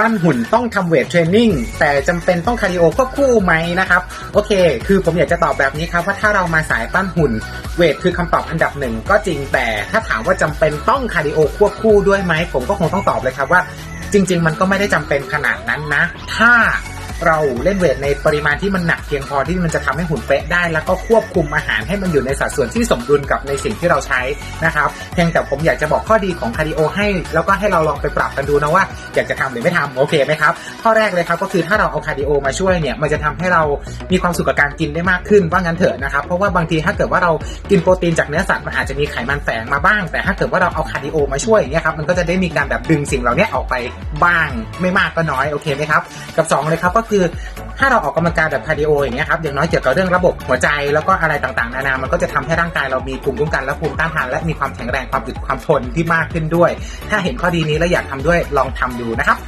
ปั้นหุ่นต้องทำเวทเทรนนิ่งแต่จำเป็นต้องคาร์ดิโอควบคู่ไหมนะครับโอเค คือผมอยากจะตอบแบบนี้ครับว่าถ้าเรามาสายปั้นหุ่นเวทคือคำตอบอันดับหนึ่งก็จริงแต่ถ้าถามว่าจำเป็นต้องคาร์ดิโอควบคู่ด้วยไหมผมก็คงต้องตอบเลยครับว่าจริง ๆ มันก็ไม่ได้จำเป็นขนาดนั้นนะ ถ้า เราเล่นเวทในปริมาณที่มันหนักเพียงพอที่มันจะทำให้หุ่นเป๊ะได้ แล้วก็ควบคุมอาหารให้มันอยู่ในสัดส่วนที่สมดุลกับในสิ่งที่เราใช้นะครับเพียงแต่ผมอยากจะบอกข้อดีของคาร์ดิโอให้ แล้วก็ให้เราลองไปปรับกันดูนะว่าอยากจะทำหรือไม่ทำโอเคไหมครับข้อแรกเลยครับก็คือถ้าเราเอาคาร์ดิโอมาช่วยเนี่ยมันจะทำให้เรามีความสุขกับการกินได้มากขึ้นว่างั้นเถอะนะครับเพราะว่าบางทีถ้าเกิดว่าเรากินโปรตีนจากเนื้อสัตว์มันอาจจะมีไขมันแฝงมาบ้าง แต่ถ้าเกิดว่าเราเอาคาร์ดิโอมาช่วยเงี้ยครับมันก็จะได้มีการแบบดึงสิ่งเหล่านี้ออกไปบ้างไม่มากก็น้อยโอเคไหมครับกับสองเลยครับก็คือถ้าเราออกกำลังกายแบบคาร์ดิโออย่างเงี้ยครับอย่างน้อยเกี่ยวกับเรื่องระบบหัวใจแล้วก็อะไรต่างๆนานา มันก็จะทำให้ร่างกายเรามีภูมิคุ้มกันและภูมิต้านทานและมีความแข็งแรงความอึดความทนที่มากขึ้นด้วย ถ้าเห็นข้อดีนี้แล้วอยากทำด้วยลองทำดูนะครับ